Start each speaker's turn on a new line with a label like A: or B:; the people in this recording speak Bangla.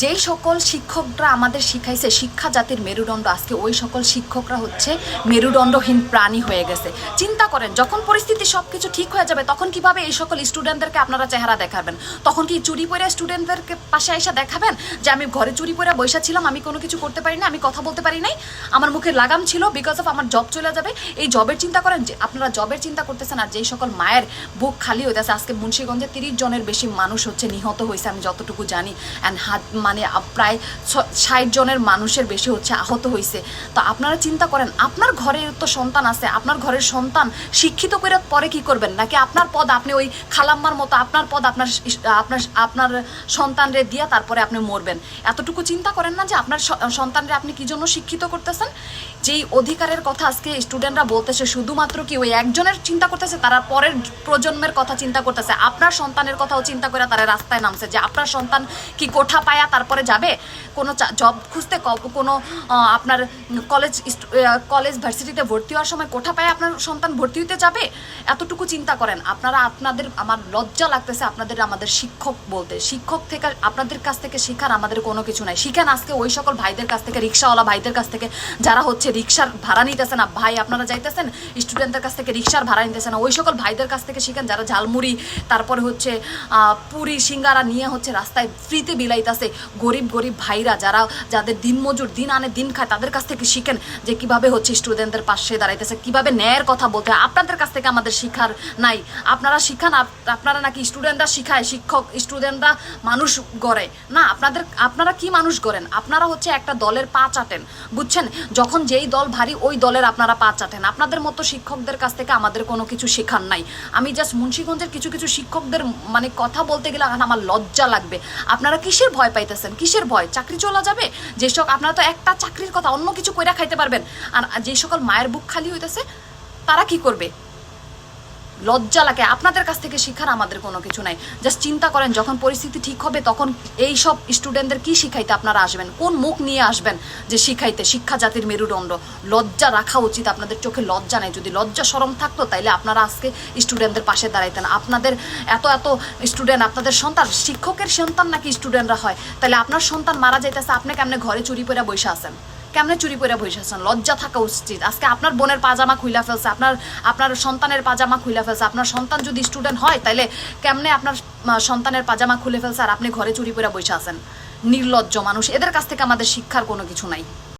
A: যেই সকল শিক্ষকরা আমাদের শিখাইছে, শিক্ষা জাতির মেরুদণ্ড, আজকে ওই সকল শিক্ষকরা হচ্ছে মেরুদণ্ডহীন প্রাণী হয়ে গেছে। চিন্তা করেন, যখন পরিস্থিতি সব কিছু ঠিক হয়ে যাবে, তখন কীভাবে এই সকল স্টুডেন্টদেরকে আপনারা চেহারা দেখাবেন? তখন কি চুরি পরে স্টুডেন্টদেরকে পাশে এসে দেখাবেন? যে আমি ঘরে চুরি পরে বৈশা ছিলাম, আমি কোনো কিছু করতে পারি না আমি কথা বলতে পারি নাই? আমার মুখে লাগাম ছিল বিকজ অফ আমার জব চলে যাবে। এই জবের চিন্তা করেন যে, আপনারা জবের চিন্তা করতেছেন আর যেই সকল মায়ের বুক খালি হয়ে হইতেছে, আজকে মুন্সিগঞ্জে তিরিশ জনের বেশি মানুষ হচ্ছে নিহত হয়েছে আমি যতটুকু জানি। অ্যান্ড হাত মানে প্রায় ষাট জনের মানুষের বেশি হচ্ছে, আহত হয়েছে তো আপনারা চিন্তা করেন, আপনার ঘরের তো সন্তান আছে, আপনার ঘরের সন্তান শিক্ষিত করে পরে কি করবেন? নাকি আপনার পদ আপনি ওই খালাম্মার মতো, আপনার পদ আপনার আপনার আপনার সন্তানরে দিয়া তারপরে আপনি মরবেন? এতটুকু চিন্তা করেন না যে, আপনার সন্তানরে আপনি কি জন্য শিক্ষিত করতেছেন? যেই অধিকারের কথা আজকে স্টুডেন্টরা বলতেছে, শুধুমাত্র কি ওই একজনের চিন্তা করতেছে, তারা পরের প্রজন্মের কথা চিন্তা করতেছে। আপনার সন্তানের কথাও চিন্তা করে তারা রাস্তায় নামছে যে, আপনার সন্তান কি কোঠা পায়া তারপরে যাবে? কোনো জব খুঁজতে কোনো আপনার কলেজ কলেজ ভার্সিটিতে ভর্তি হওয়ার সময় কোঠা পায় আপনার সন্তান ভর্তি হতে যাবে? এতটুকু চিন্তা করেন। আপনারা আপনাদের, আমার লজ্জা লাগতেছে আপনাদের, আমাদের শিক্ষক বলতে। শিক্ষক থেকে, আপনাদের কাছ থেকে শিখার আমাদের কোনো কিছু নাই। শিখান আজকে ওই সকল ভাইদের কাছ থেকে, রিক্সাওয়ালা ভাইদের কাছ থেকে, যারা হচ্ছে রিক্সার ভাড়া নিতেছে না। ভাই, আপনারা যাইতেছেন স্টুডেন্টদের কাছ থেকে রিক্সার ভাড়া নিতেছে না। ওই সকল ভাইদের কাছ থেকে শিখেন, যারা ঝালমুড়ি, তারপরে হচ্ছে পুরি, সিঙ্গারা নিয়ে হচ্ছে রাস্তায় ফ্রিতে বিলাইতেছে। গরিব গরিব ভাইরা যারা, যাদের দিনমজুর দিন আনে, দিন খায়, তাদের কাছ থেকে শিখেন যে কীভাবে হচ্ছে স্টুডেন্টদের পাশে দাঁড়াইতেছে, কীভাবে ন্যায়ের কথা বলতে হয়। আপনাদের কাছ থেকে আমাদের শিখার নাই। আপনারা শিখান, আপ- আপনারা নাকি স্টুডেন্টরা শিখায়, শিক্ষক স্টুডেন্টরা মানুষ গড়ে। না, আপনাদের, আপনারা কি মানুষ গড়েন? আপনারা হচ্ছে একটা দলের পা চাটেন, বুঝছেন? যখন যেই দল ভারী, ওই দলের আপনারা পা চাটেন। আপনাদের মতো শিক্ষকদের কাছ থেকে আমাদের কোনো কিছু শেখার নাই। আমি জাস্ট মুন্সিগঞ্জের কিছু কিছু শিক্ষকদের মানে কথা বলতে গেলে আমার লজ্জা লাগবে। আপনারা কিসের ভয় পাইতেছেন? কিসের ভয়? চাকরি চলা যাবে? যে যেসব আপনারা তো একটা চাকরির কথা অন্য কিছু কইরা খাইতে পারবেন। আর যে সকল মায়ের বুক খালি হইতেছে, তারা কি করবে? লজ্জা লাগে। আপনাদের কাছ থেকে শিখার আমাদের কোনো কিছু নাই। জাস্ট চিন্তা করেন, যখন পরিস্থিতি ঠিক হবে, তখন এই সব স্টুডেন্টদের কি শিখাইতে আপনারা আসবেন? কোন মুখ নিয়ে আসবেন যে শিখাইতে? শিক্ষা জাতির মেরুদণ্ড। লজ্জা রাখা উচিত। আপনাদের চোখে লজ্জা নেই। যদি লজ্জা সরম থাকতো, তাইলে আপনারা আজকে স্টুডেন্টদের পাশে দাঁড়াইতেন। আপনাদের এত এত স্টুডেন্ট আপনাদের সন্তান, শিক্ষকের সন্তান নাকি স্টুডেন্টরা হয়? তাহলে আপনার সন্তান মারা যাইতেছে, আপনি কেমনে ঘরে চুরি করে বসে আছেন? কেমনে চুরি করে বসে আছেন? লজ্জা থাকা উচিত। আজকে আপনার বোনের পাজামা খুইলা ফেলছে, আপনার আপনার সন্তানের পাজামা খুইলা ফেলছে, আপনার সন্তান যদি স্টুডেন্ট হয় তাহলে কেমনে আপনার সন্তানের পাজামা খুলে ফেলছে আর আপনি ঘরে চুরি করে বসে আছেন? নির্লজ্জ মানুষ। এদের কাছ থেকে আমাদের শিক্ষার কোনো কিছু নাই।